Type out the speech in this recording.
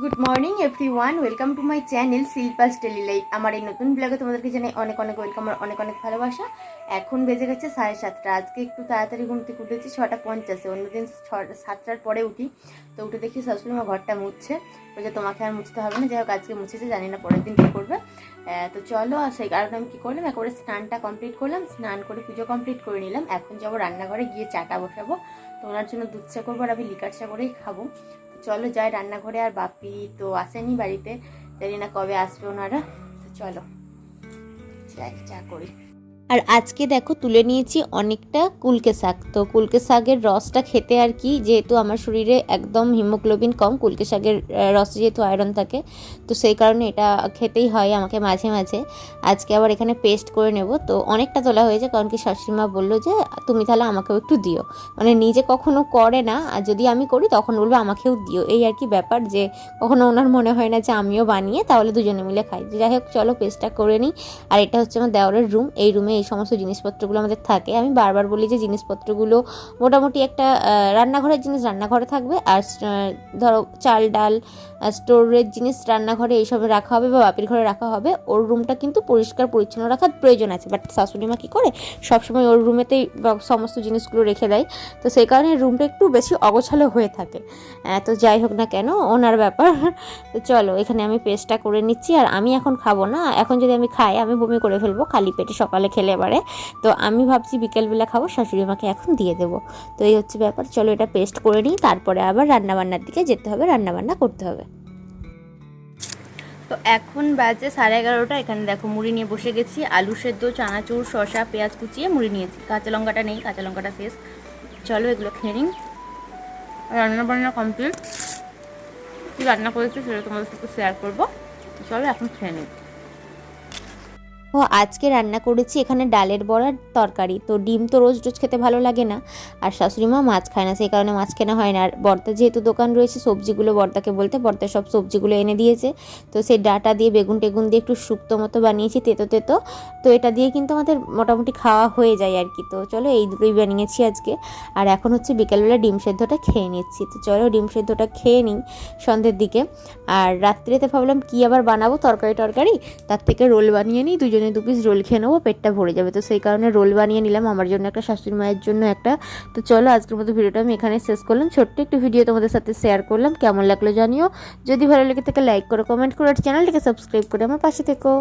Good morning everyone welcome to my channel Shilpa's daily life আমার এই নতুন ব্লগে তোমাদেরকে জানাই অনেক অনেক ওয়েলকাম আর অনেক অনেক ভালোবাসা। এখন বেজে গেছে সাড়ে সাতটা। আজকে একটু তাড়াতাড়ি ঘুম থেকে উঠেছি ছটা পঞ্চাশে। অন্যদিন সাতটার পরে উঠি। তো উঠে দেখি শাশুড়ি আমার ঘরটা মুছছে। যে তোমাকে আর মুছতে হবে না। যাই হোক আজকে মুছেছে, জানি না পরের দিন কী করবে। তো চলো, আর সেই কারণে আমি কী করলাম? একবারে স্নানটা কমপ্লিট করলাম। স্নান করে পুজো কমপ্লিট করে নিলাম। এখন যাব রান্নাঘরে গিয়ে চাটা বসাবো। তো ওনার জন্য দুধ চা করব আর আমি লিকার চা করেই খাব। চলো যাই রান্নাঘরে, আর বাপি তো আসেনি বাড়িতে, জানি না কবে আসবে ওনারা, তো চলো যাই যা করি। আর আজকে দেখো তুলে নিয়েছি অনেকটা কুলকে শাক। তো কুলকে শাকের রসটা খেতে আর কি, যেহেতু আমার শরীরে একদম হিমোগ্লোবিন কম, কুলকে শাকের রসে যেহেতু আয়রন থাকে, তো সেই কারণে এটা খেতেই হয় আমাকে মাঝে মাঝে। আজকে আবার এখানে পেস্ট করে নেব। তো অনেকটা তোলা হয়েছে কারণ কি শাশুড়িমা বলল যে, তুমি তাহলে আমাকেও একটু দিও। মানে নিজে কখনো করে না, আর যদি আমি করি তখন বলব আমাকেও দিও। এই আর কি ব্যাপার যে, কখনো ওনার মনে হয় না যে আমিও বানিয়ে তাহলে দুজনে মিলে খাই। যাই হোক, চলো পেস্টটা করে নিই। আর এটা হচ্ছে আমার দেওয়ারের রুম এই রুমে এই সমস্ত জিনিসপত্রগুলো আমাদের থাকে। আমি বারবার বলি যে জিনিসপত্রগুলো মোটামুটি একটা রান্নাঘরের জিনিস রান্নাঘরে থাকবে আর ধরো চাল, ডাল স্টোরের জিনিস রান্নাঘরে এইসবে রাখা হবে বা বাপির ঘরে রাখা হবে। ওর রুমটা কিন্তু পরিষ্কার, পরিচ্ছন্ন রাখার প্রয়োজন আছে। বাট শাশুড়ি মা কী করে? সবসময় ওর রুমেতেই সমস্ত জিনিসগুলো রেখে দেয়। তো সেই কারণে রুমটা একটু বেশি অগোছালো হয়ে থাকে। তো যাই হোক না কেন, ওনার ব্যাপার। তো চলো, এখানে আমি পেস্টটা করে নিচ্ছি আর আমি এখন খাব না। এখন যদি আমি খাই, আমি বমি করে ফেলব। খালি পেটে সকালে খেলে এবারে। তো আমি ভাবছি বিকেলবেলা খাব, শাশুড়ি মাকে এখন দিয়ে দেবো। তো এই হচ্ছে ব্যাপার, চলো এটা পেস্ট করে নিই, তারপরে আবার রান্নাবান্নার দিকে যেতে হবে, রান্নাবান্না করতে হবে। তো এখন বাজে সাড়ে এগারোটা, এখানে দেখো মুড়ি নিয়ে বসে গেছি, আলু সেদ্ধ, চানাচুর, শসা, পেঁয়াজ কুচিয়ে মুড়ি নিয়েছি। কাঁচা লঙ্কাটা নেই, কাঁচা লঙ্কাটা শেষ। চলো এগুলো খেয়ে নিই। রান্না বান্না কমপ্লিট কী রান্না করেছি সেটা তোমাদের সাথে শেয়ার করব। চলো এখন খেয়ে নিই। ও আজকে রান্না করেছি এখানে ডালের বড়ার তরকারি। তো ডিম তো রোজ রোজ খেতে ভালো লাগে না। আর শাশুড়ি মা মাছ খায় না, সেই কারণে মাছ কেনা হয় না। আর বর্দা যেহেতু দোকান রয়েছে, সবজিগুলো বর্তাকে বলতে বর্দা সব সবজিগুলো এনে দিয়েছে। তো সেই ডাটা দিয়ে, বেগুন টেগুন দিয়ে একটু শুক্তো মতো বানিয়েছি, তেতো তেতো। তো এটা দিয়ে কিন্তু আমাদের মোটামুটি খাওয়া হয়ে যায় আর কি। তো চলো এই দুটোই বানিয়েছি আজকে। আর এখন হচ্ছে বিকেলবেলা ডিম সেদ্ধটা খেয়ে নিচ্ছি। তো চলো ডিম সেদ্ধটা খেয়ে নিই সন্ধ্যের দিকে। আর রাত্রিতে ভাবলাম কি আবার বানাবো, তরকারি টরকারি? তার থেকে রোল বানিয়ে নিই, দুজনে দু পিস রোল খেয়ে নেব, পেটটা ভরে যাবে। তো সেই কারণে রোল বানিয়ে নিলাম আমার জন্য একটা, শাশুড়ি মায়ের জন্য একটা। তো চলো, আজকের মতো ভিডিওটা আমি এখানে শেষ করলাম। ছোট্ট একটু ভিডিও তোমাদের সাথে শেয়ার করলাম। কেমন লাগল জানিও। যদি ভালো লেগে থাকে লাইক করো কমেন্ট করো, আর চ্যানেলটাকে সাবস্ক্রাইব করে আমার পাশে থেকো।